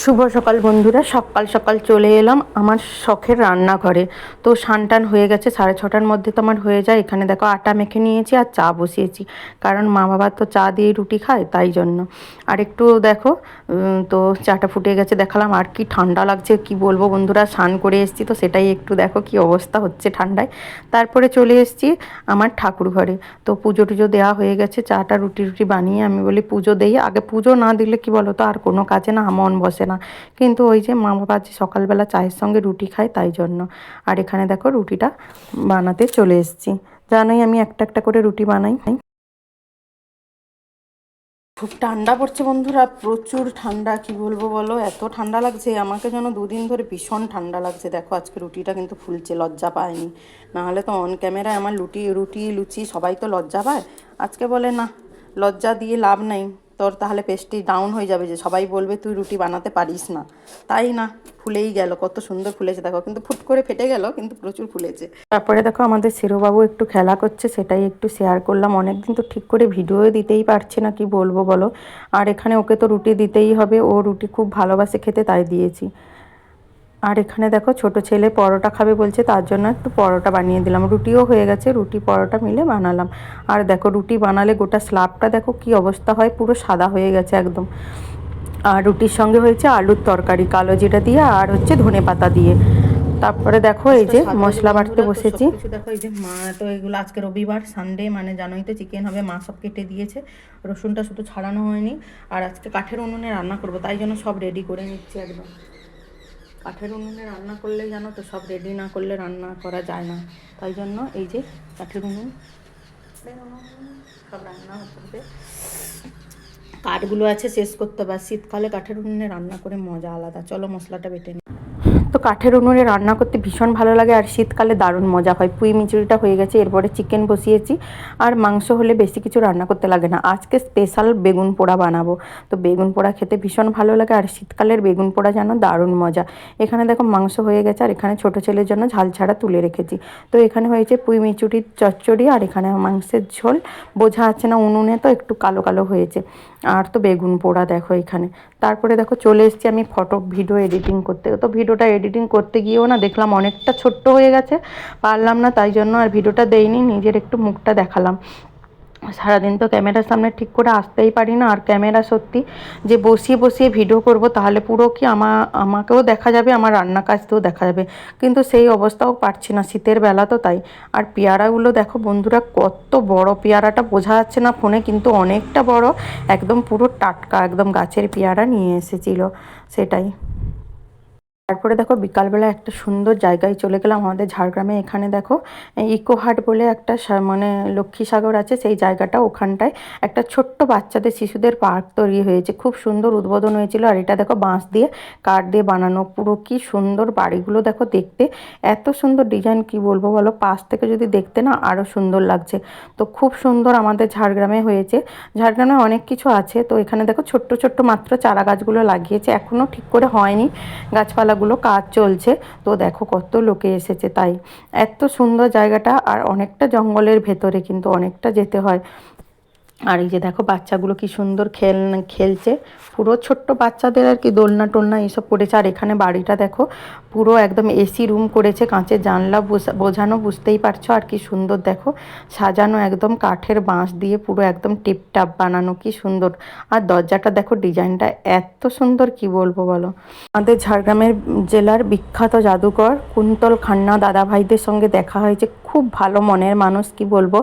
শুভ সকাল বন্ধুরা, সকাল সকাল চলে এলাম আমার শখের রান্নাঘরে। তো সানটান হয়ে গেছে, সাড়ে ছটার মধ্যে তো আমার হয়ে যায়। এখানে দেখো আটা মেখে নিয়েছি আর চা বসিয়েছি। কারণ মা বাবা তো চা দিয়ে রুটি খায়, তাই জন্য। আর একটু দেখো তো চাটা ফুটে গেছে, দেখালাম আর কি ঠান্ডা লাগছে, কি বলব বন্ধুরা, স্নান করে এসেছি তো সেটাই একটু দেখো কি অবস্থা হচ্ছে ঠান্ডায়। তারপরে চলে এসেছি আমার ঠাকুর ঘরে। তো পুজো টুজো দেওয়া হয়ে গেছে, চাটা রুটি রুটি বানিয়ে আমি বলি পুজো দেই। আগে পুজো না দিলে কি বলো তো আর কোনো কাজে না, মন বসে না। কিন্তু ওই যে মা বাবা যে সকালবেলা চায়ের সঙ্গে রুটি খায় তাই জন্য। আর এখানে দেখো রুটিটা বানাতে চলে এসেছি। জানোই আমি একটা একটা করে রুটি বানাই। খুব ঠান্ডা পড়ছে বন্ধুরা, প্রচুর ঠান্ডা, কি বলব বলো? এত ঠান্ডা লাগছে, আমাকে যেন দুদিন ধরে ভীষণ ঠান্ডা লাগছে। দেখো, আজকে রুটিটা কিন্তু ফুলছে, লজ্জা পায়নি। নাহলে তো অন ক্যামেরায় আমার লুটি, রুটি, লুচি সবাই তো লজ্জা পায়। আজকে বলে না, লজ্জা দিয়ে লাভ নাই। তোর তাহলে পেস্টটি ডাউন হয়ে যাবে যে সবাই বলবে তুই রুটি বানাতে পারিস না। তাই না? ফুলেই গেল, কত সুন্দর ফুলেছে, দেখো। কিন্তু ফুট করে ফেটে গেল, কিন্তু প্রচুর ফুলেছে। তারপরে দেখো আমাদের শিরোবাবু একটু খেলা করছে, সেটাই একটু শেয়ার করলাম। অনেকদিন তো ঠিক করে ভিডিও দিতেই পারছে না, কি বলব বলো? আর এখানে ওকে তো রুটি দিতেই হবে, ও রুটি খুব ভালোবাসে খেতে, তাই দিয়েছি। আর এখানে দেখো ছোট ছেলে পরোটা খাবে বলছে তার জন্য একটু পরোটা বানিয়ে দিলাম। রুটিও হয়ে গেছে রুটি পরোটা মিলে বানালাম। আর দেখো রুটি বানালে গোটা স্ল্যাবটা দেখো কি অবস্থা হয় পুরো সাদা হয়ে গেছে একদম। আর রুটির সঙ্গে হয়েছে আলুর তরকারি কালো জিরা দিয়ে আর হচ্ছে ধনে পাতা দিয়ে। তারপরে দেখো এই যে মশলা বাটতে বসেছি। দেখো এই যে মা তো এগুলো আজকে রবিবার সানডে মানে জানোই তো চিকেন হবে মা সব কেটে দিয়েছে। রসুনটা শুধু ছাড়ানো হয়নি আর আজকে কাঠের উনুনে রান্না করব তাই জন্য সব রেডি করে নিচ্ছি একদম। কাঠের উনুনে রান্না করলে জানো তো, সব রেডি না করলে রান্না করা যায় না। তাই জন্য এই যে কাঠের উনুন সব রান্না হচ্ছে কাঠগুলো আছে, শেষ করতে বা শীতকালে কাঠের উনুনে রান্না করে মজা আলাদা। চলো মশলাটা বেটে কাঠের উনুনে রান্না করতে ভীষণ ভালো লাগে আর শীতকালে দারুণ মজা হয়। পুঁই মিচুরিটা হয়ে গেছে, এরপরে চিকেন বসিয়েছি। আর মাংস হলে বেশি কিছু রান্না করতে লাগে না। আজকে স্পেশাল বেগুন পোড়া বানাবো। তো বেগুন পোড়া খেতে ভীষণ ভালো লাগে আর শীতকালের বেগুন পোড়া যেন দারুণ মজা। এখানে দেখো মাংস হয়ে গেছে আর এখানে ছোটো ছেলের জন্য ঝাল ছাড়া তুলে রেখেছি। তো এখানে হয়েছে পুঁই মিচুরির চচ্চড়ি আর এখানে মাংসের ঝোল। বোঝা আছে না উনুনে তো একটু কালো কালো হয়েছে। আর তো বেগুন পোড়া দেখো এখানে। তারপরে দেখো চলে এসেছি আমি ফটো ভিডিও এডিটিং করতে। তো ভিডিওটা এডিটিং করতে গিয়েও না দেখলাম অনেকটা ছোট্ট হয়ে গেছে, পারলাম না, তাই জন্য আর ভিডিওটা দেইনি, নিজের একটু মুখটা দেখালাম। সারাদিন তো ক্যামেরার সামনে ঠিক করে আসতেই পারি না, আর ক্যামেরা সত্যি যে বসিয়ে বসিয়ে ভিডিও করব তাহলে পুরো কি আমা, আমাকেও দেখা যাবে, আমার রান্না কাজতেও দেখা যাবে। কিন্তু সেই অবস্থাও পারছি না, শীতের বেলা তো তাই। আর পেয়ারাগুলো দেখো বন্ধুরা, কত বড় পেয়ারাটা, বোঝা যাচ্ছে না ফোনে, কিন্তু অনেকটা বড়, একদম পুরো টাটকা, একদম গাছের পেয়ারা নিয়ে এসেছিল, সেটাই। তারপরে দেখো বিকালবেলা একটা সুন্দর জায়গায় চলে গেলাম আমাদের ঝাড়গ্রামে। এখানে দেখো ইকো হাট বলে একটা মানে লক্ষ্মী সাগর আছে, সেই জায়গাটা ওখানটায় একটা ছোট্ট বাচ্চাদের, শিশুদের পার্ক তৈরি হয়েছে। খুব সুন্দর উদ্বোধন হয়েছিল। আর এটা দেখো বাঁশ দিয়ে, কাঠ দিয়ে বানানো। পুরো কি সুন্দর বাড়িগুলো দেখো দেখতে। এত সুন্দর ডিজাইন কি বলব বলো? পাশ থেকে যদি দেখতে না আরও সুন্দর লাগছে। তো খুব সুন্দর আমাদের ঝাড়গ্রামে হয়েছে। ঝাড়গ্রামে অনেক কিছু আছে। তো এখানে দেখো ছোট্ট ছোট্ট মাত্র চারা গাছগুলো লাগিয়েছে। এখনও ঠিক করে হয়নি। গাছপালাগুলো কাজ চলছে। তো দেখো কত লোকে এসেছে তাই। এত সুন্দর জায়গাটা আর অনেকটা জঙ্গলের ভেতরে কিন্তু অনেকটা যেতে হয়। আর এই যে দেখো বাচ্চাগুলো কি সুন্দর খেল, খেলছে। পুরো ছোট্ট বাচ্চাদের আর কি দোলনা টোলনা এইসব করেছে। আর এখানে বাড়িটা দেখো, পুরো একদম এসি রুম করেছে, কাঁচের জানলা বোঝা- বোঝানো বুঝতেই পারছ। আর কি সুন্দর দেখো, সাজানো একদম কাঠের বাঁশ দিয়ে পুরো একদম টিপটাপ বানানো, কি সুন্দর। আর দরজাটা দেখো, ডিজাইনটা এত সুন্দর, কি বলব বলো। আমাদের ঝাড়গ্রামের জেলার বিখ্যাত জাদুকর কুন্তল খান্না দাদা ভাইদের সঙ্গে দেখা হয়েছে। খুব ভালো মনের মানুষ, কি বলব?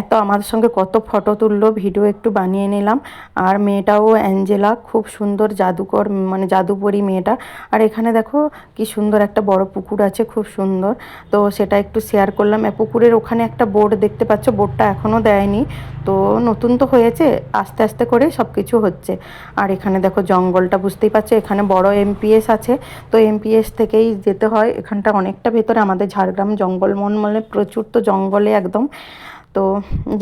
এত আমাদের সঙ্গে কত ফটো তুললো ভিডিও একটু বানিয়ে নিলাম। আর মেয়েটাও অ্যাঞ্জেলা, খুব সুন্দর জাদুকর মানে জাদুপরি মেয়েটা। আর এখানে দেখো, কি সুন্দর একটা বড় পুকুর আছে, খুব সুন্দর। তো সেটা একটু শেয়ার করলাম। পুকুরের ওখানে একটা বোর্ড দেখতে পাচ্ছ বোর্ডটা এখনও দেয়নি। তো নতুন তো হয়েছে, আস্তে আস্তে করে সব কিছু হচ্ছে। আর এখানে দেখো, জঙ্গলটা বুঝতেই পারছ এখানে বড় এমপিএস আছে। তো এমপিএস থেকেই যেতে হয়, এখানটা অনেকটা ভেতরে, আমাদের ঝাড়গ্রাম জঙ্গল মন মানে প্রচুর তো জঙ্গলে একদম। তো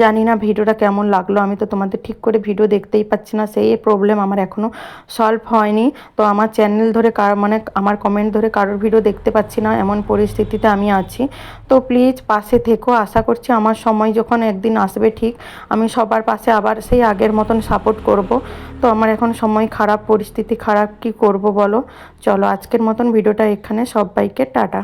জানি না ভিডিওটা কেমন লাগল, আমি তো তোমাদের ঠিক করে ভিডিও দেখতেই পাচ্ছি না, সেই প্রবলেম আমার এখনও সলভ হয়নি। তো আমার চ্যানেল ধরে কার মানে আমার কমেন্ট ধরে কারোর ভিডিও দেখতে পাচ্ছি না, এমন পরিস্থিতিতে আমি আছি। তো প্লিজ পাশে থেকো, আশা করছি আমার সময় যখন একদিন আসবে ঠিক, আমি সবার পাশে আবার সেই আগের মতন সাপোর্ট করব। তো আমার এখন সময় খারাপ, পরিস্থিতি খারাপ, কি করব বলো? চলো আজকের মতন ভিডিওটা এখানে, সবাইকে টাটা।